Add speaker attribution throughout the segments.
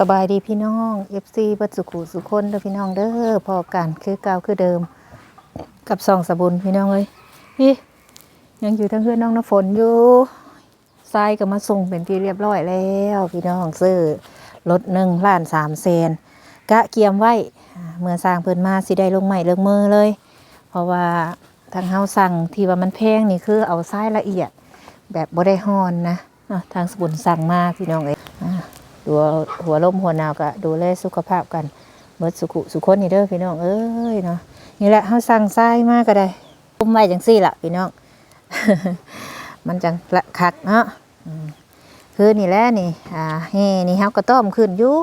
Speaker 1: สบายดีพี่น้อง FC บัดสุขุสุคนเด้อพี่น้องเด้อพอกันคือเก่าคือเดิม กับซองสบุนพี่น้องเอ้ยนี่ยังอยู่ทั้งเพื่อนน้องน้ำฝนอยู่ทรายก็มาส่งเป็นที่เรียบร้อยแล้ว พี่น้องซื้อรถหนึ่งล้านสามแสนกะเกียมไว้เมื่อสร้างเพิ่นมาสิได้ลงใหม่เลิงมือเลย เพราะว่าทางเฮาสั่งที่ว่ามันแพงนี่คือเอาทรายละเอียด แบบบ่ได้ฮอนนะอะทางสบุนสั่งมาพี่น้องเอ้ ยอะดูหัวลมหัวหนาวก็ดูแลสุขภาพกันเบิดสุขสุขคนนี่เด้อพี่น้องเอ้ยเนาะนี่แหละเฮาสั่งทรายมากก็ได้คุมไว้จังซี่ล่ะพี่น้อง มันจังละคักเนาะอืมคือนี่แหละนี่อ่าเฮนี่เฮาก็ต้มขึ้นอยู่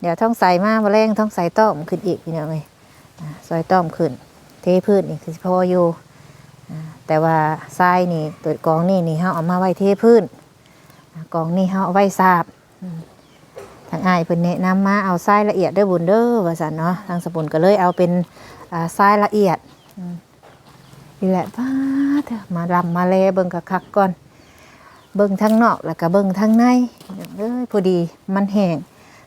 Speaker 1: เดี๋ยวท้องใส่มาแมลงท้องใส่ต้มขึ้นอีกพี่น้องเอ้ยอ่าซอยต้มขึ้น เทพื้นนี่คือพออยู่อ่าแต่ว่าทรายนี่ตัวกองนี่นี่เฮาเอามาไว้เทพื้นอ่กองนี่เฮาเอาไว้สาบางอายเพิ่นแนะนำมาเอาทรายละเอียดเด้อบุญเด้อว่าซั่นเนาะทางสปุนก็เลยเอาเป็นอ่าทรายละเอียดนี่แหละป้าเถอะมาลำมาแลเบิ่งกะคักก่อน เบิ่งทั้งนอกแล้วก็เบิ่งทั้งในเอ้ยพอดีมันแห้ง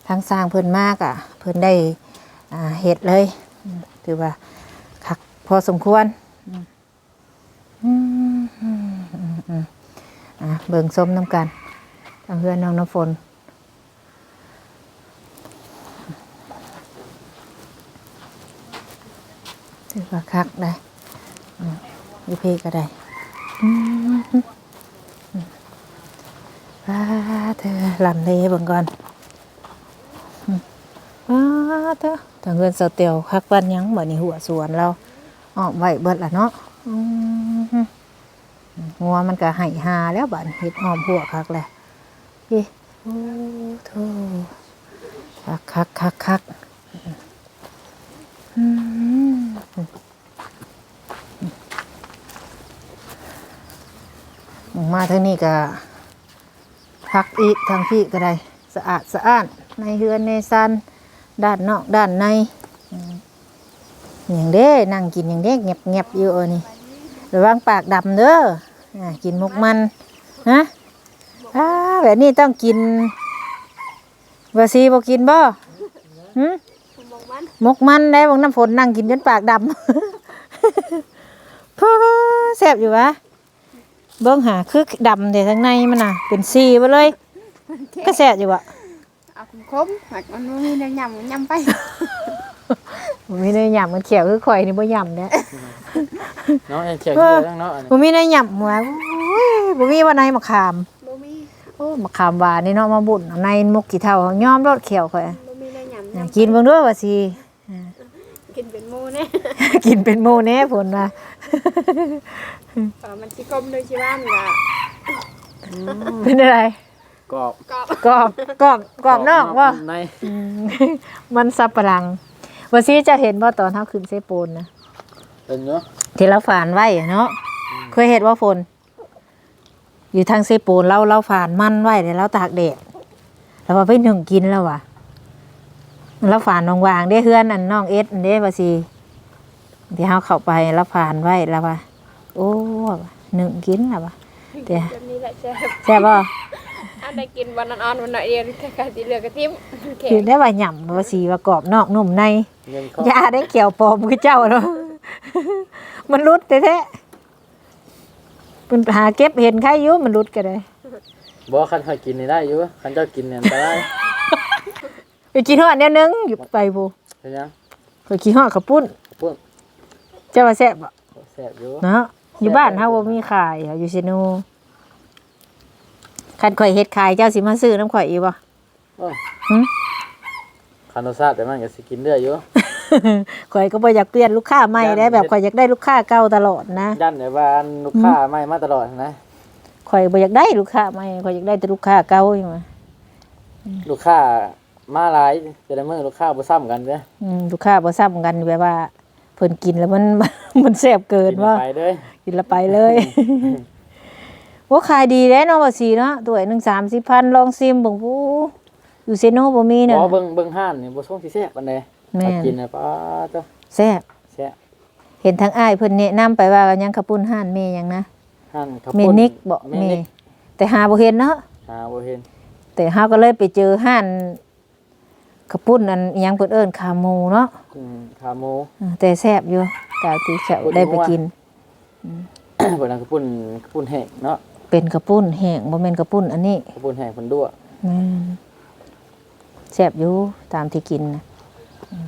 Speaker 1: ทางสร้างเพิ่นมากอะเพิ่นได้อ่าเฮ็ดเลยถือว่าคักพอสมควรอืมอืมอืมอืมอืมอะเบิ่งส้มน้ำกันทางเพื่อนน้องน้ำฝน ถือว่าคักได้อยูเพก็ได้ว้าเธอลำเลเบังก่อนว้าเธอทางเงินเสาเตียวคักบ้านยังบ่นี่หัวสวนเราออกไว้เบิดละเนาะงัวมันก็ไห่หาแล้วบัดเฮ็ดอ้อมหัวคักแหละพี่โอ้โธ่คักคักคักคัก มาทางนี้ก็พักอีกทางพี่ก็ได้สะอาดสะอ้านในเฮือนในซันด้านนอกด้านในอย่างเด้นั่งกินอย่างเด้เงียบเงียบๆอยู่นี่ระวังปากดำเด้อกินมุกมันฮะอาแบบนี้ต้องกินวาซีบอกกินบ่หืมมกมันได้บางน้ำฝนนั่งกินจนปากดำพ่อแซ่บอยู่วะ เบิ้งหาคือดำแต่ทางในมันน่ะ เป็นซีไปเลยก็แซ่บอยู่วะ
Speaker 2: เอาคมคมๆหักมันบ่มีเนื้อยำยำไป
Speaker 1: ผมมีเนื้อหยำมันเขียวคือข่อยนี่บ่หยำเนี่ย
Speaker 3: เนาะยังเขียวอยู่เลยเนาะอันนี้
Speaker 1: ผมมีเนื้อหยำหัวโอ้ยผมมีว่าในมะขาม
Speaker 2: บ่มี
Speaker 1: โอ้มะขามหวานนี่เนาะมาบุญเอาในมกกี่เท่าย้อมรสเขียวข่อย
Speaker 2: บ่มีเนื้อยำยำ
Speaker 1: กินเบิ่งด้วยว่าสิ
Speaker 2: กินเป็นหมูแน่
Speaker 1: กินเป็นโมแน่ผลว่า
Speaker 2: เออมันสิกลมโดยชิว่านก็
Speaker 1: เป็นอะไร
Speaker 3: กรอบ
Speaker 2: กรอบ
Speaker 1: กรอบกรอบกรอบนอกว่า
Speaker 3: ใน
Speaker 1: อืมมันสับปะหลังวันนี้จะเห็นว่าตอนเท้าขึ้นเซปูนนะ
Speaker 3: เป็นเนาะ
Speaker 1: ที่เราฝานไว้อะเนาะเคยเห็นว่าฝน อยู่ทางเซปูนเราเราฝานมันไว้เดี๋ยวเราตากแดดแล้วว่าไปหนึ่งกินแล้ววะเราฝานวางๆได้เฮือนอันน้องเอสอันเด้ว่าสิที่เขาเข้าไปเราฝานไว้แล้วว่า โอ้หนึ่งกินแล้ววะเดี๋ยว
Speaker 2: แบบนี้แหละแซ่บ
Speaker 1: แซ่บบ่
Speaker 2: อันได้กินวันอ่อนๆวันหน่อยเดียวแค่กะสิเหลือกระติ้มแข็
Speaker 1: คืองได้ว่าหย่ำว่าสีว่ากรอบนอกนุ่มใน
Speaker 3: เงินเขา
Speaker 1: ยาได้เกี่ยวปลอมคือเจ้าเนาะมันรุดแท้ๆเป็นหาเก็บเห็นใครอยู่มันรุดก็ได้
Speaker 3: บอกคันเขากินนี่ได้อยู่คันเจ้ากินเนี่ยได้
Speaker 1: ไปกินหอดเดียวนึงอยู่ไปบู
Speaker 3: เห็นยัง
Speaker 1: ไปกินหอดกระปุ้น
Speaker 3: ปุ้น
Speaker 1: เจ้าว่าแซ่บบ่
Speaker 3: แซ่บอยู่
Speaker 1: เนาะ อยู่บ้านเฮาบ่มีขายอะอยู่ซิโนคันข่อยเฮ็ดขายเจ้าสิมาซื้อน้ำข่อยอีกบ่
Speaker 3: โอ้ย
Speaker 1: หึ
Speaker 3: คันรสชาติแต่มันก็สิกินได้อยู่
Speaker 1: ข่อยก็บ่อยากเปลี่ยนลูกค้าใหม่ได้แบบข่อยอยากได้ลูกค้าเก่าตลอดนะ
Speaker 3: ยันแต่ว่าอันลูกค้าไม่มาตลอดนะ
Speaker 1: ข่อยบ่อยากได้ลูกค้าใหม่ข่อยอยากได้แต่ลูกค้าเก่าอยู่มา
Speaker 3: ลูกค้ามาหลายแต่ละมื้อลูกค้าบ่ซ้ำกันเด้อ
Speaker 1: อืมลูกค้าบ่ซ้ำกันแบบว่า เพิ่นกินแล้วมันมันแซ่บเกิน
Speaker 3: กิน
Speaker 1: ว่า
Speaker 3: ไปเด้อ
Speaker 1: กินแล้วไปเลยว่าขายดีแล้วเนาะบ่สีเนาะตัวหนึง30,000ลองซิมเบิ่งผู้อยู่เซโนบ่มีเนาะ
Speaker 3: บ่เบิ่งเบิ่งห้านนี่บ่ส่งสิแซ่บปานใด
Speaker 1: แม่น
Speaker 3: ถ้ากินน่ะป้าเจ้า
Speaker 1: แซ่บ
Speaker 3: แซ่บ
Speaker 1: เห็นทางอ้ายเพิ่นแนะนำไปว่ายังข้าวปุ้นห่านเมหยังนะ
Speaker 3: ห้านข้าว
Speaker 1: เม
Speaker 3: ปุ้น
Speaker 1: นิกบ่
Speaker 3: เม
Speaker 1: เม
Speaker 3: นิก
Speaker 1: แต่หาบ่เห็นเนาะ
Speaker 3: หาบ่เห็น
Speaker 1: แต่เฮาก็เลยไปเจอห่าน กระปุ้นอันอิหยังเพิ่นเอิ้นขาหมูเนาะ
Speaker 3: อืมขาหมู
Speaker 1: อืมแต่แซ่บอยู่กาวที่เขาได้ไปกิน
Speaker 3: เพิ่นเอากระปุ่นกระปุ่นแห้งเนาะ
Speaker 1: เป็นกระปุ้นแห้งบ่แม่นกระปุ้นอันนี้
Speaker 3: กระปุ่นแห้งเพิ่นด้วย
Speaker 1: แม่นแซ่บอยู่ตามที่กินนะอืม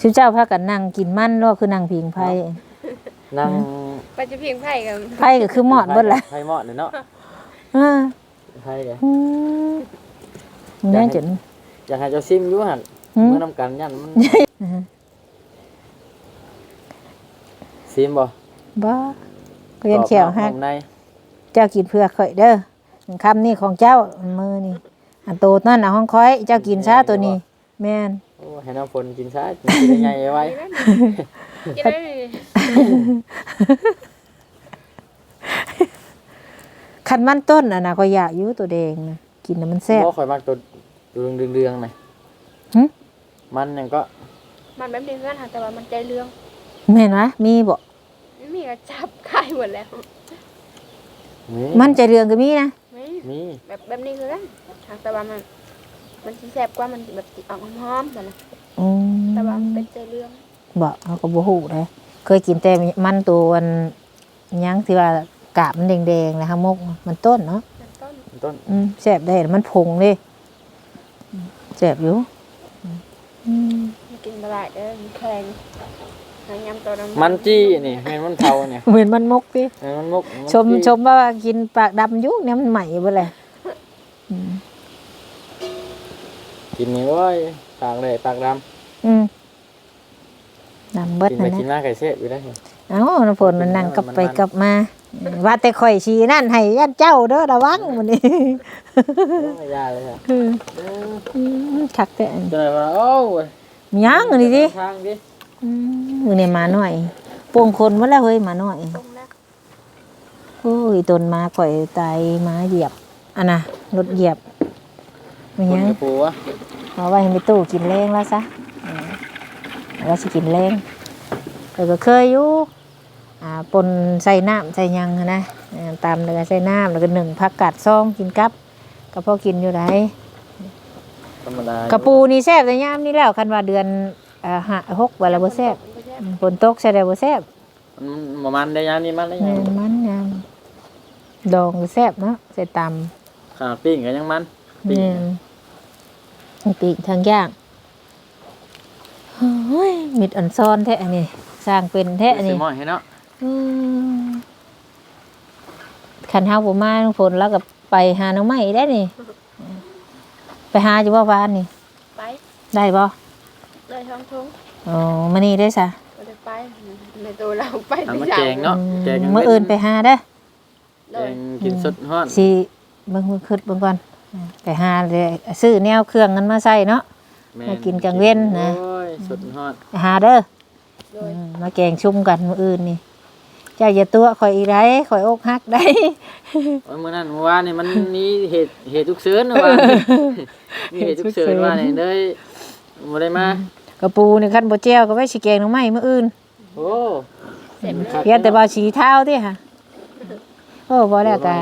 Speaker 1: ชิวเจ้าพากันนั่งกินมันเนาะคือนั่งพิงไผ
Speaker 3: นั่ง
Speaker 2: ไปจะเพียงไผ่กัน
Speaker 1: ไผก็คือหมอดเบิดล่ะ
Speaker 3: ไผหมอดเลยเนาะ
Speaker 1: อ่า
Speaker 3: ไผแก
Speaker 1: อืมแน่จน
Speaker 3: อยากให้เจ้าซิมอยู่หั่น
Speaker 1: หืม
Speaker 3: เมื่อนำกันยันมันซิมบ่
Speaker 1: บ่ก็ยันเขียวฮัก
Speaker 3: กรอบนอกนุ่มใน
Speaker 1: เจ้ากินเพื่อข่อยเด้อคำนี้ของเจ้ามือนี่อันโตนั่นน่ะห้องค่อย เจ้ากินซะตัวนี้ แม่น
Speaker 3: โอ้ให้น้ำฝนกินซะกินได้ใหญ่ไว้
Speaker 2: กินได้เลย
Speaker 1: คันมันต้นอะนะก็อยากอยู่ตัวแดงนะกินน่ะมันแซ่บ
Speaker 3: บ่ข่อยมักตัว ตัวเรืองๆๆน่ะ
Speaker 1: หึ
Speaker 3: มันยังก็
Speaker 2: มันแบบนี้เพื่อนค่ะแต่ว่ามันใจเรื่อง
Speaker 1: แม่นวะมีบ่
Speaker 2: ไม่มีกระจับขายหมดแล้ว
Speaker 3: มี
Speaker 1: มันใจเรืองก็มีนะ
Speaker 2: ไม่
Speaker 3: มี
Speaker 2: แบบแบบนี้คือกันค่ะแต่ว่ามัน มันสิแซ่บกว่ามันแบบสิออกหอมๆแต่นะ
Speaker 1: อืม
Speaker 2: แต่ว่ามันเป็นใจเรื่อง
Speaker 1: บ่เขาก็บ่ฮู้เลยเคยกินแต่มันตัวอันหยังที่ว่ากาบมันแดงๆนะฮะมกมันต้นเนาะ
Speaker 2: มันต้น
Speaker 3: ต้น
Speaker 1: อืมแซ่บได้มันผงเด้อืม แซ่บอยู่อืม
Speaker 2: มันกินตลาดเด้อมันแข็งหางยำตัวน้ำ
Speaker 3: มันจี้นี่แม่นมันเผาเนี่ย
Speaker 1: เหมือนมันมกดิ
Speaker 3: แม่นมันมุกน
Speaker 1: ชม
Speaker 3: จี้
Speaker 1: ชมว่ากินปากดำอยุกเนี่ยมันใหม่เบ่เลยอืม
Speaker 3: กินนี่โอ้ยปากเลยปากด
Speaker 1: อืมดำเบิำด
Speaker 3: กินไป
Speaker 1: นะ
Speaker 3: กิน
Speaker 1: นะ
Speaker 3: มาไก่เสพอยู่ได้เหรอ
Speaker 1: เอ้าน้ำฝนมันนั่งกลับไป
Speaker 3: มันมัน
Speaker 1: กลับมา ว่าแต่ข่อยชีนั่นให้ยันเจ้าเด้อระวังมันนี่
Speaker 3: โอ้ยยาเลยค่ะ
Speaker 1: อืมคักแต่อัน
Speaker 3: เจอมาโอ้ย
Speaker 1: มีหยังอันนี้ดิ
Speaker 3: ทางดิ
Speaker 1: อืมมือนี่มาหน่อยปวงคนมาแล้วเฮ้ยมาหน่อย
Speaker 2: ตรงแล้ว
Speaker 1: โอ้ยตนมาข่อยตายมาเหยียบอันน่ะรถเหยียบมี
Speaker 3: ค
Speaker 1: ห
Speaker 3: น
Speaker 1: ยัง
Speaker 3: กระปูวะ
Speaker 1: เอาไว้ให้ในตู้กินแรงแล้วซะอืมแล้วสิกินแรงแต่ก็เคยอยู่อ่า ปนใส่น้ำใส่หยังหั้นนะเออตามเนื้อใส่น้ำแล้วก็หนึ่งผักกาดซองกินกับก็พอกินอยู่ไหน
Speaker 3: ธรรมดาก
Speaker 1: ระปูนี่แซ่บแต่ยามนี่แล้วคันว่าเดือนอ่าห้าหกวันละบ่แซ่บ
Speaker 2: มันก็แซ่บ
Speaker 1: อืมฝนตกใช่ได้บ่แซ่บ
Speaker 3: มันประมาณได้ยามนี่มันได้
Speaker 1: แม่
Speaker 3: ยาม
Speaker 1: นมันยามดองก็แซ่บเนาะใส่ตำ
Speaker 3: ขาปิ้งก็ยังมันปิ้ง
Speaker 1: นี่ทั้งปีกทั้งย่างเฮ้ยมิดอันซ่อนแท้อันนี้สร้างเป็นแท้อัน
Speaker 3: สิ
Speaker 1: นี้
Speaker 3: หมอยให้เนาะ
Speaker 1: อืมคันเฮาบ่มาฝนแล้วก็ไปหาน้องใหม่ได้นี่ ไปหาอยู่บ่วานนี่
Speaker 2: ไป
Speaker 1: ได้บ่
Speaker 2: เลยท้องทุ่ง
Speaker 1: อ๋อมื้อนี้ได้ซะ
Speaker 2: ก็ได้ไปในตัวเราไป
Speaker 3: เอามา
Speaker 2: ที่
Speaker 3: แกงเนาะแกงยัง
Speaker 1: มื้ออื่นไปหาเด้อ
Speaker 2: เล
Speaker 3: แก
Speaker 2: ย
Speaker 3: งกินสดฮ้อน
Speaker 1: สิเบิ่งมือคิดเบิ่งก่อนไปหาเลยซื้อแนวเครื่องนั้นมาใส่เนาะ
Speaker 3: แม่
Speaker 1: มากินกลางเว้นนะ
Speaker 3: โอ้ยสดฮ้อน
Speaker 1: ไปหาเด้อ
Speaker 2: โดย
Speaker 1: อืมมาแกงชุ่มกันมื้ออื่นนี่ เจ้าอย่าตัวข่อยอีไรข่อยอกหักได้
Speaker 3: โอ้ยมื้อนั้นเมื่อวานนี่มันมีเหตุเหตุฉุกเฉินเมื่อวานมีเหตุฉุกเฉินว่านี่เลยบ่ได้มาก
Speaker 1: ระปูนี่คันบ่แจ้วก็ไว้สิแกงหน้องไม้มื้ออื่น
Speaker 3: โอ้
Speaker 2: เสร็จ
Speaker 3: ครับ
Speaker 1: เพียงแต่บ่สีเท้าติค่ะโอ้บ่แล้วก็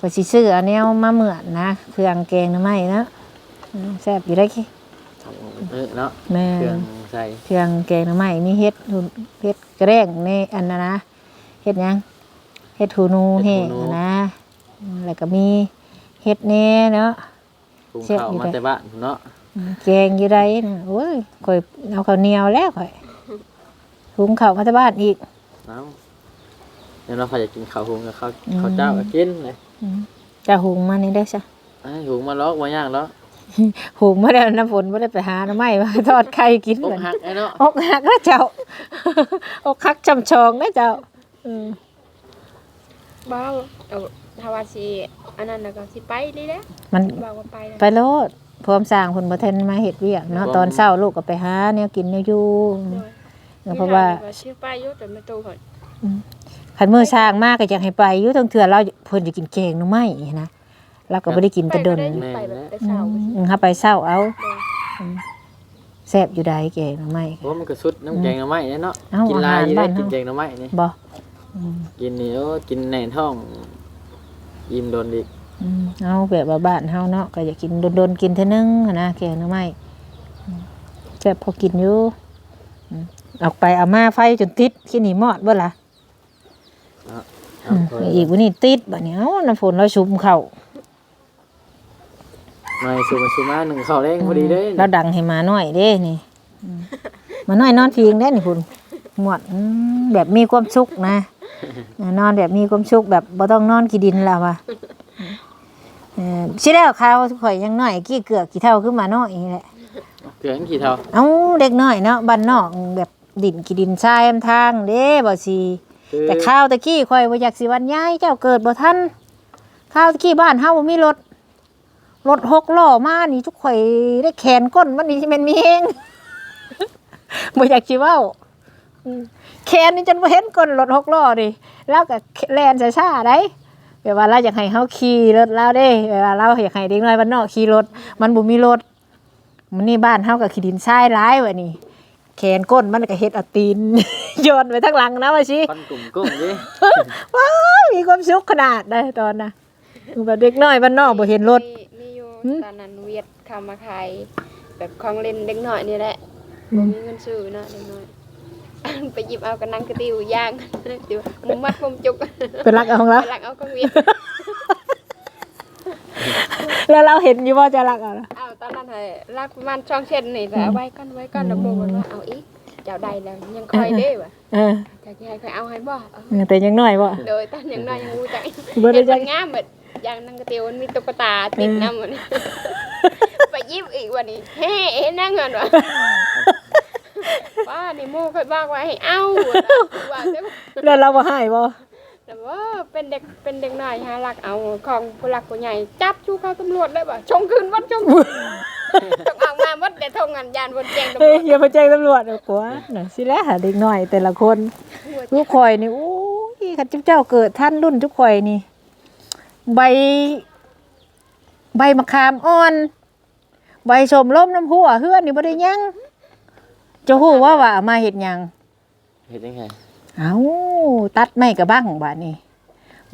Speaker 1: ก็สิซื้ออันแนวมาเหมือนนะเครื่องแกงหน้ำไม้เนาะอืมแซ่บอยู่ได้คิ
Speaker 3: เออเนาะ
Speaker 1: แม่
Speaker 3: เครื่อง
Speaker 1: น
Speaker 3: ใส่
Speaker 1: เครื่องแกงหน้ำไม้มีเฮ็ดหูเฮ็ดกระแรงในอันนั้นนะ เฮ็ดหยังเฮ็ดหูหนูแห้งอะนะอืมแล้วก็มีเฮ็ดแหน่เนาะ
Speaker 3: ปรุง
Speaker 1: เสียบ
Speaker 3: ข้าว
Speaker 1: อยู่
Speaker 3: มา
Speaker 1: ได้
Speaker 3: แต่บ้านเนาะ
Speaker 1: อืมแกงอยู่ได้นะโอ้ยข่อยเอาข้าวเหนียวแล้วข่อยหุงข้าวมาที่บ้านอีก
Speaker 3: เอาเดี๋ยวเราขอยอยากกินข้าวหุงกับข้าว
Speaker 1: อืม
Speaker 3: ข้าวเจ้าก็กินเลย
Speaker 1: อืมจะหุงมานี่ได้ซะ
Speaker 3: ไอ้ยหุงมาล็อกมาย่างแล้ว
Speaker 1: หุงมาแล้วน้ำฝนไม่ได้ไปหาน้ำไม้มา ทอดไข่กิน
Speaker 3: อก
Speaker 1: เหมือน
Speaker 3: หักไอ้เนาะ
Speaker 1: อกหักแล้วเจ้า อกหักจำชองนะเจ้า อืม
Speaker 2: บ้าเอาทาวาสีอันนั้นแล้วก็สิไปนี่แหละ
Speaker 1: มัน
Speaker 2: บอกว่าไปนะ
Speaker 1: ไปโลดพร้อมสร้างคนบ่ทันมาเฮ็ดเวียกเนาะตอนเช้าลูกก็ไปหาแนวกินแนวอยู่
Speaker 2: โดย
Speaker 1: เออเพราะว่า
Speaker 2: ชื่อป้ายยุทธแต่ไม่ตู้ก่อน
Speaker 1: คันมื้อสร้างมากก็อยากให้ไปอยู่ทั้งเทื่อเราเพิ่นจะกินแกงหน่อไม้นะเราก็บ่ได้กินแต่ดน
Speaker 2: ไปแบบไปเช้า
Speaker 1: อืมถ้าไปเช้าเอา
Speaker 2: โดย
Speaker 1: แซ่บอยู่ได้แกงหน่อไม้
Speaker 3: เพราะมันก็สุดน้ำแกงหน่อไม้เนี่ยเนาะ
Speaker 1: เอ้า
Speaker 3: กินลายอยู่
Speaker 1: อาหาร
Speaker 3: ได้
Speaker 1: บ้าน
Speaker 3: กิน
Speaker 1: เฮา
Speaker 3: แกงหน่อไม้นี่
Speaker 1: บ่ อืม
Speaker 3: กินนี่โอ้กินแหน่ท้อง อิ่มโดนอีก
Speaker 1: ออืมเอาแบบว่าบ้านเฮาเนาะก็อยากกินโดนๆกินเท่านึงหั้นนะแกงหน่อไม้อืมแซ่บพอกินอยู่อืมเอาไปเอามาไฟจนติดขี้หนีมอดบ่ล่ะ
Speaker 3: เอา
Speaker 1: อืม
Speaker 3: เอา
Speaker 1: อีกวันนี้ติดบัดนี้เอ้าน้ำฝนเราชุมเข้า
Speaker 3: ไม่สูมาสูมาหนึ่งเขาเร่งพอดีเด้
Speaker 1: เราดังให้มาหน่อยเด้นี่อืมมาหน่อยนอนพิงได้นี่คุณหมดอืมแบบมีความสุขนะอ่า นอนแบบมีความสุขแบบบ่ต้องนอนกี่ดินแล้วว่ะเออสิแล้วข้าวข่อยยังน้อยกี่เกือกกี่เท่าขึ้นมาน้อยนี่แหละ
Speaker 3: เกลือกี่เท่า
Speaker 1: เอ้าเด็กน้อยเนาะบ้านนอกแบบดินกี่ดินทรายอำทางเด้บ่สิ
Speaker 3: คือ
Speaker 1: แต่ข้าวตะกี้ข่อยบ่อยากสิวันย้ายเจ้าเกิดบ่ทันข้าวตะกี้บ้านเฮาบ่มีรถรถหกล้อมานี่ทุกข่อยได้แขนก้นมันนี่สิแม่นมีเองบ่อยากสิเว้าอืม แขนนี่จนบ่เห็นก้นรถหกล้อดิแล้วก็แล่นช้าๆได้แบบว่าเราอยากให้เฮาขี่รถเราเด้เวลาเราอยากให้เด็กน้อยบ้านนอกขี่รถ มันบ่มีรถมันนี่บ้านเฮาก็ขี้ดินทรายหลายว่ะนี่แขนก้นมันก็เฮ็ดเอาตีนโยนไปทางหลังนะว่าสิ
Speaker 3: ปั้นกลุ่มกุ้งดิ
Speaker 1: ว้าวมีความสุขขนาดได้ตอนน่ะแบบเด็กน้อยบ้านนอกบ่เห็นรถ
Speaker 2: มีมีอยู่
Speaker 1: หืม
Speaker 2: ตอนนั้นเวียดเข้ามาขายแบบของเล่นเด็กน้อยนี่แหละ
Speaker 1: อื
Speaker 2: บ่
Speaker 1: ม
Speaker 2: มีเงินซื้อเนาะเด็กน้อย ไปหยิบเอากระนังกระติวย่างติวมุมมัดมุมจุก
Speaker 1: เป็นรักเอาของเรา
Speaker 2: ไปลักเอาของเวียด
Speaker 1: แล้วเราเห็นอยู่ว่าจะรักเอาล่ะ
Speaker 2: เอาตอนนั้นให้ลักประมาณช่องเช่นนี่แต่เอาไว้ก่อนไว้ก่อนแล้วโบกว่าเอาอีกเจ้าใดแล้วยังคอยเด้ว่ะ
Speaker 1: เออ
Speaker 2: จะให้คอยเอาให้บ่เออ
Speaker 1: เออแต่ยังน้อยบ่
Speaker 2: โดยตอนยังน้อยยังรู้จัก
Speaker 1: บ่ได้
Speaker 2: เห็น
Speaker 1: จั
Speaker 2: มั
Speaker 1: ก
Speaker 2: นงามแบบอย่างนังกระติวมันมีตุ๊กตาติดน้ำมันไปยิบอีกวันนี้เฮ้เห็นนั่งเงินวะ ว่านี่โม่เคยบอกว่าให้เอาว่าเด้อ
Speaker 1: แล้วเราบ่ให้บ่
Speaker 2: แต่ว่าเป็นเด็กเป็นเด็กน้อยหาหลักเอาของผู้หลักผู้ใหญ่จับชูเข้าตำรวจได้ป่ะชงคืนวัดชงคืนต้องเอามาวัดแต่ทงงานยานบนแจงตำร
Speaker 1: เฮ้ยว
Speaker 2: จ
Speaker 1: อย่าไปแจ้งตำรวจเอากว่าน่ะสิแล้วหาเด็กน้อยแต่ละคนลูกข่อยนี่โอ้ยคันเจ้าเกิดท่านรุ่นทุกข่อยนี่ ใบ ใบมะขามอ่อน ใบสมล้มน้ำหัวเฮือนนี่บ่ได้หยังเจะฮู้ว่าว่าเอามาเฮ็ดหยัง
Speaker 3: เห็นยังไง
Speaker 1: เอาตัดไม้กระบังบาดนี้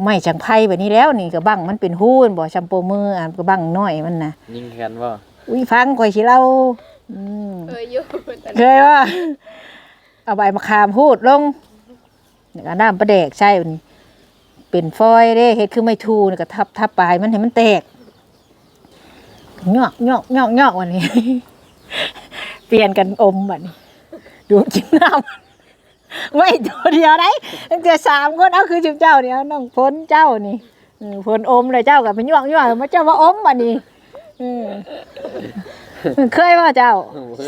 Speaker 1: ไม้จังไพ่แบบนี้แล้วนี่กระบังมันเป็นหู้นบ่ชัมโปมืออ่านกระบังน้อยมันนะ
Speaker 3: ยิงกันว่า
Speaker 1: อุ้ยฟังข่อยสิเล่าอืม
Speaker 2: เอออยู่แต่
Speaker 1: เคยว่าเอาใบมะขามพูดลงนี่ก็น้ำประแดกใช่มันเป็นฟอยเด้เฮ็ดคือไม่ทูนี่ก็ทับทับปลายมันให้มันแตกยอกยอกยอกยอกวันนี้ เปลี่ยนกันอมบัดนี้ดูดกินน้ำไม่ตัวเดียวได้ตั้งแต่สามคนเอาคือจุ๊บเจ้าเนี่ยน้องพ้นเจ้านี่เออพ้นอมเลยเจ้ากับเป็นยวกยวกมาเจ้าว่าอมบัดนี้เออเคยว่าเจ้า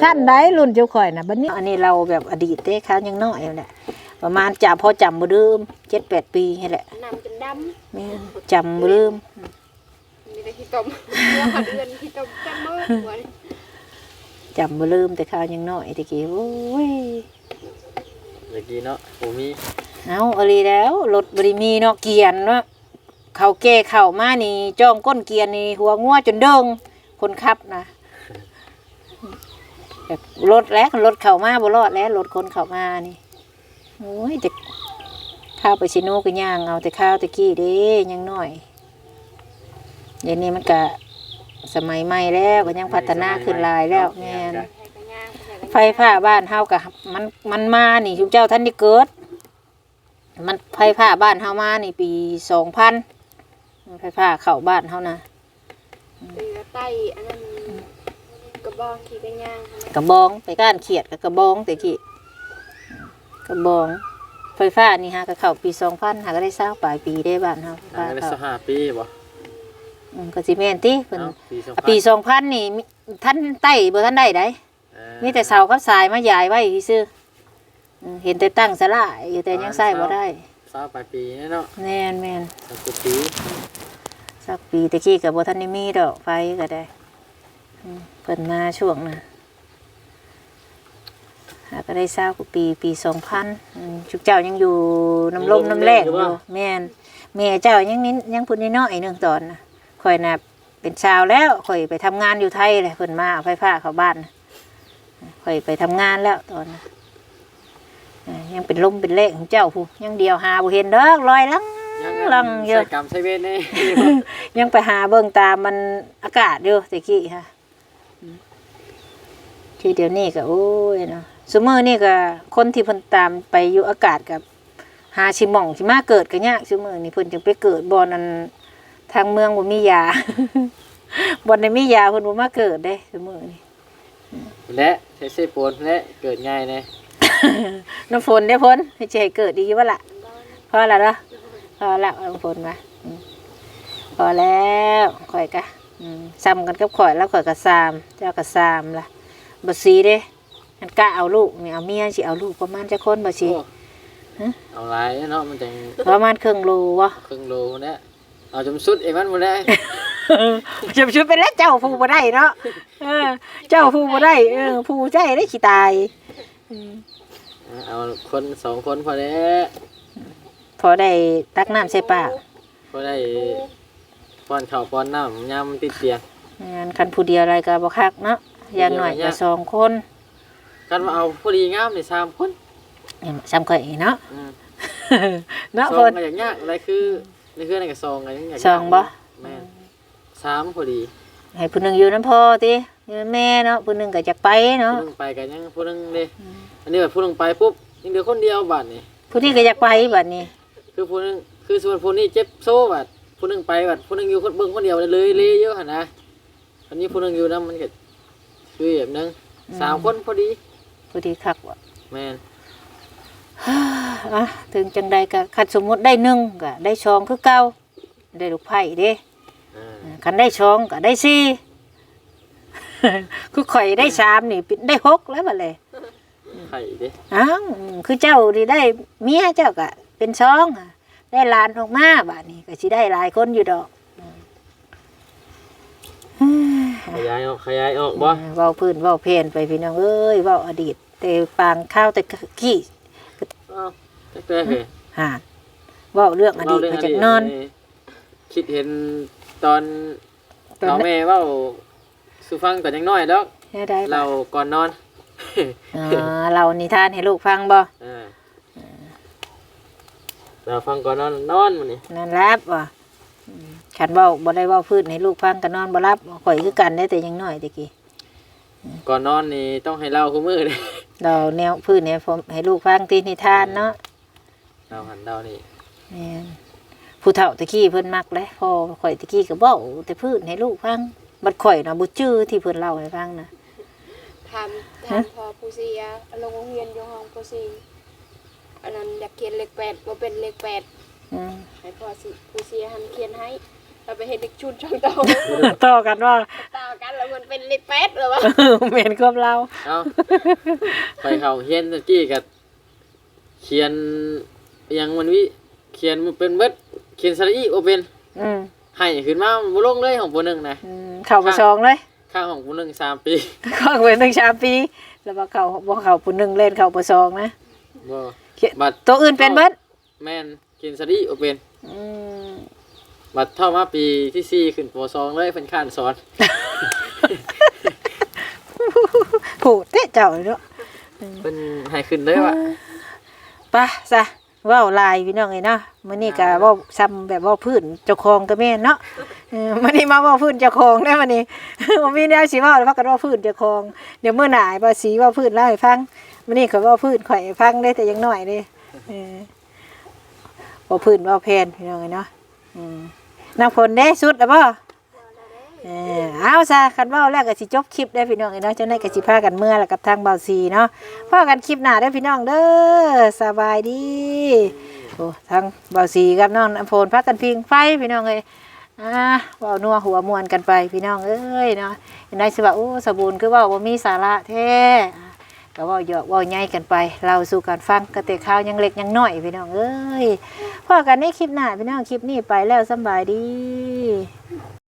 Speaker 1: สั้นได้รุ่นเจ้าข่อยนะบัดนี้ อันนี้เราแบบอดีตเต้ค้ายังน้อยอยู่แหละประมาณจำพอจำบ่ลืมเจ็ดแปดปีนี่แหละ
Speaker 2: น้ำจนด
Speaker 1: แม่นจำบ่ลืมำ
Speaker 2: มีแต่ขี้ต้มหัวขาเดือนขี้ต้มจำมือหัวนี่
Speaker 1: จำบ่ลืมแต่ข้าวยังน้อยตะกี้โอ้ย
Speaker 3: เมื่อกี้เนาะผมมี
Speaker 1: เอาเอาลีแล้วรถบริมีเนาะเกียนเนาะเขาแก่เข้ามานี่จ้องก้นเกียนนี่หัวงัวจนเดิงคนขับนะแบบรถแล้วรถเข้ามาบ่รอดแล้วรถคนเข้ามานี่โอ้ยแต่ข้าวไปชิโนก็ย่างเอาแต่ข้าวตะกี้เด้ยังน้อยเดี๋ยวนี้มันก็ สมัยใหม่แล้วก็ยังพัฒนาขึ้นหลายแล้วแม่น
Speaker 2: ใส่กระย่างใส่กระ
Speaker 1: ไฟฟ้าบ้านเฮากับมันมันมานี่ทุกเจ้าท่านได้เกิด มันไฟฟ้าบ้านเฮามานี่ปีสองพันไฟฟ้าเข้าบ้านเฮานะ
Speaker 2: ตีกระไตอันนั้นกระบองขี้กระย่าง
Speaker 1: กระบองไปก้านเขียดกับกระบองแต่กี้กระบอง ไฟฟ้านี่ฮะก็เข้าปีสองพันหาก็ได้เศร้าปลายปีได้บ้านเฮาไฟฟ้า
Speaker 3: อ่าได้
Speaker 1: เข้า
Speaker 3: สหปีบ่
Speaker 1: อืมก็สิแม่นติเพิ่น
Speaker 3: เอ้าปีสอง
Speaker 1: อะปีสองพันนี่มีท่านใต้บ่ท่านได้ไดมีแต่เสากับสายมายายไว้ซื่อๆอืมเห็นแต่ตั้งสลายอยู่แต่ยังใส่บ่ได้
Speaker 3: สาวปลายปีเนาะ
Speaker 1: แม่นแม่น
Speaker 3: สักกว่าปี
Speaker 1: สักปีตะกี้กับบัทันได้มีดอกไฟก็ได้อืมเพิ่นมาช่วงน่ะหาก็ได้เศร้ากว่าปีปีสองพันชุกเจ้ายังอยู่น้ำลมน้ำแรงอยู่แม่นแม่เจ้ายังนิดยังพูดน้อยๆหนึ่งตอนนะ ข่อยน่ะเป็นชาวแล้วข่อยไปทำงานอยู่ไทยเลยเพิ่นมาเอาไฟฟ้าเข้าบ้านน่ะข่อยไปทำงานแล้วตอนน่ะอ่ายังเป็นลมเป็นแรงของเจ้าผู้ยังเดียวหาบ่เห็นดอกลอยลังลังเยอะ
Speaker 3: ใส่กรรมใส่เวรนี่
Speaker 1: ยังไปหาเบิ่งตามมันอากาศอยู่ตะกี้ค่ะอืมคือเดี๋ยวนี้ก็โอ้ยเนาะสมมือนี่ก็คนที่เพิ่นตามไปอยู่อากาศกับหาชิหม่องชิมาเกิดก็ยากสมมือนี่เพิ่นจึงไปเกิดบ่อนั้น ทางเมืองบ่มียาบ่ได้มียาเพิ่นบ่มาเกิดเด้สมมือนี่
Speaker 3: และใช้เส้นปนและเกิดง่ายแน่
Speaker 1: น้ำฝนได้พ้นให้ใจเกิดดีวะล่ะพอแล้วเนาะพอแล้วน้ำฝนมาอืมพอแล้วข่อยกะอืมซ้ำกันกับข่อยแล้วข่อยก็ซ้ำเจ้าก็ซ้ำล่ะบ่สีเด้อันกะเอาลูกนี่เอาเมียสิเอาลูกประมาณจะคนบ่สิ
Speaker 3: โอ้เอาหลายเนาะมันจัง
Speaker 1: ประมาณครึ่งโลวะ
Speaker 3: ครึ่งโลเนี่ย เอาจนสุดไอ้มันบ่ได้
Speaker 1: จะชุดไปแล้วเจ้าผู้บ่ได้เนาะเออ เจ้าผู้บ่ได้เออผู้ใจได้ขี้ตายอืม
Speaker 3: เอาคนสองคนพอแล้ว
Speaker 1: พอได้ตักน้ำใส่ปาก
Speaker 3: พอได้ป้อนข้าวป้อนน้ำยามติดเตียง
Speaker 1: งานคันผู้เดียวอะไรก็บ่คักเนาะอย่างน้อยก็สองคน
Speaker 3: กันมาเอาพอดีงามนี่สามคน
Speaker 1: นี่ซ้ำข่อยเนาะ
Speaker 3: อืม
Speaker 1: เนาะ
Speaker 3: ซอ
Speaker 1: เพิ่
Speaker 3: ง
Speaker 1: น
Speaker 3: ก็อย่างยากอะไรคือ ในเครื่องในกระซองอะไรอย่างยาก
Speaker 1: ซองบ่
Speaker 3: แม่นสามพอดี
Speaker 1: ให้ผู้หนึงอยู่น้ำพ่อติอยู่นำแม่เนาะผู้หนึงก็จักไปเนาะ
Speaker 3: ผู้หนึงไปกันยังผู้หนึงเด้อันนี้แบบผู้หนึงไปปุ๊บยังเหลือคนเดียวบาดนี่
Speaker 1: ผู้นี้ก็อยากไปบัดนี้
Speaker 3: คือผู้หนึงคือส่วนผู้นี้เจ็บโซ่บาดผู้หนึงไปบาดผู้หนึงอยู่คนเบิ่งคนเดียวเลยเลยเยอะหั่นนะอันนี้ผู้หนึงอยู่นํมันก็คือแบบนึงสามคนพอดี
Speaker 1: ผู้ที่คักว่า
Speaker 3: แม่น
Speaker 1: อะถึงจังใดก็คันสมมุติได้หนึ่งก็ได้ชองคือเก่าได้ลูกไผ่เด้
Speaker 3: อ่า
Speaker 1: คันได้ชองก็ได้สี่คือข่อยได้สามนี่ได้หกแล้วบัดเลย
Speaker 3: ไข่เด้
Speaker 1: อ้าวอืมคือเจ้านี่ได้เมียเจ้าก็เป็นช่องอะได้หลานออกมาบาดนี้ก็สิได้หลายคนอยู่ดอกอืม
Speaker 3: ขยายออกขยายออกบ่
Speaker 1: เว้าพื้นเว้าเพนไปพี่น้องเอ้ยเว้าอดีตแต่ปางข้าวแต่ขี้
Speaker 3: เอ้าจักแต่เฮ้ย
Speaker 1: หาดเว้าเรื่องอดีต
Speaker 3: เว้
Speaker 1: มาจากนอน
Speaker 3: คิดเห็นตอน
Speaker 1: ตอน
Speaker 3: เราแม่เว้าสุฟังตอนยังน้อยดอก
Speaker 1: ได้ได้
Speaker 3: เราก่อนนอน
Speaker 1: อ่าเรานิทานให้ลูกฟังบ่
Speaker 3: อ่าเราฟังก่อนนอนนอนมันนี่
Speaker 1: นั่นรับว่อืมขันเว้าบ่ได้เว้าพื้นให้ลูกฟังก็นอนบ่รับข่อยคือกันได้แต่ยังน้อยตะกี้
Speaker 3: ก่อนนอนนี่ต้องให้เล่าคู่มือเลย
Speaker 1: เราแนวพื้นเนี่ยผมให้ลูกฟังตีนิทานเนาะ
Speaker 3: เราหันเรานี่
Speaker 1: แม่นผู้เฒ่าตะกี้เพิ่นมักเลยพอข่อยตะกี้ก็เว้าแต่พื้นให้ลูกฟังบัดข่อยน่ะบ่จื้อที่เพิ่นเล่าให้ฟังน่ะ
Speaker 2: ทำทำพอผู้เสียลงโรงเรียนอยู่ห้องผู้เสียอันนั้นอยากเขียนเลขแปดว่าเป็นเลขแปด
Speaker 1: อืม
Speaker 2: ให้พ่อสิผู้เสียหันเขียนให้ เราไปเห็นเด็กชุนช่องเตา
Speaker 1: ต่อกันว่า
Speaker 2: ตากันแล้วมันเป็นเลขแปดเหรอวะ
Speaker 1: แม่นกับเรา
Speaker 3: เอาไปเขาเฮียนตะกี้กับเขียนอิหยังมันวิเขียนมันเป็นเบิดเขียนสระอีโอเป็น
Speaker 1: อืม
Speaker 3: ให้ขึ้นมาบ่ลงเลยของผู้หนึงนะ
Speaker 1: อืมเข้าประชองเลย
Speaker 3: ข้างของผู้หนึงสามปี
Speaker 1: เข้าไปหนึ่งชามปี แล้วบ่เข้าบ่เข้าผู้หนึงเล่นเข้าประชองนะ
Speaker 3: บ่
Speaker 1: เขียน
Speaker 3: บัด
Speaker 1: ตัวอื่นเป็นเบิด
Speaker 3: แม่นเขียนสระอีโอเป็น
Speaker 1: อืม
Speaker 3: บัดเท่ามาปีที่สี่ขึ้นปสองเลยเพิ่นข้านสอน
Speaker 1: ผูดเด้เจ้าเนาะ
Speaker 3: เพิ่นให้ขึ้นเลยว่ะ
Speaker 1: ไปซะเว้าลายพี่น้องเอ้ยเนาะมื้อนี้ก็เว้าซ้ำแบบเว้าพื้นเจ้าของก็แม่นเนาะเออมื้อนี้มาเว้าพื้นเจ้าของได้มื้อนี้ บ่มีแนวสิเว้าแล้วพักกันเว้าพื้นเจ้าของเดี๋ยวมื้อหน้าให้บ่าสีเว้าพื้นเล่าให้ฟังมื้อนี้ก็เว้าพื้นข่อยให้ฟังได้แต่ยังน้อยเด้เออเว้าพื้นเว้าแพนพี่น้องเอ้ยเนาะอืม น้ำฝนเด้สุดแล้วบ่เออเอาซะคันเว้าแล้วก็สิจบคลิปได้พี่น้องเอ้ยนาะจังได๋ก็สิพากันเมื่อแล้วกับทางเบาสีเนาะพากันคลิปหน้าเด้พี่น้องเด้อสบายดีโอ้ทั้งเบาสีกับน้องน้ำโพนพักกันพิงไฟพี่น้องเลยอ่าเว่านัวหัวมวนกันไปพี่น้องเอ้ยเนาะเห็นได้สิว่าโอ้สบูนคือเว่าบ่มีสาระแท้ ก็ว่าเยอกเว่าใหญ่กันไป เราสู่การฟังกระเตะข้าวยังเล็กยังน้อยพี่น้องเอ้ยพอกันในคลิปหน้าพี่น้องคลิปนี้ไปแล้วสบายดี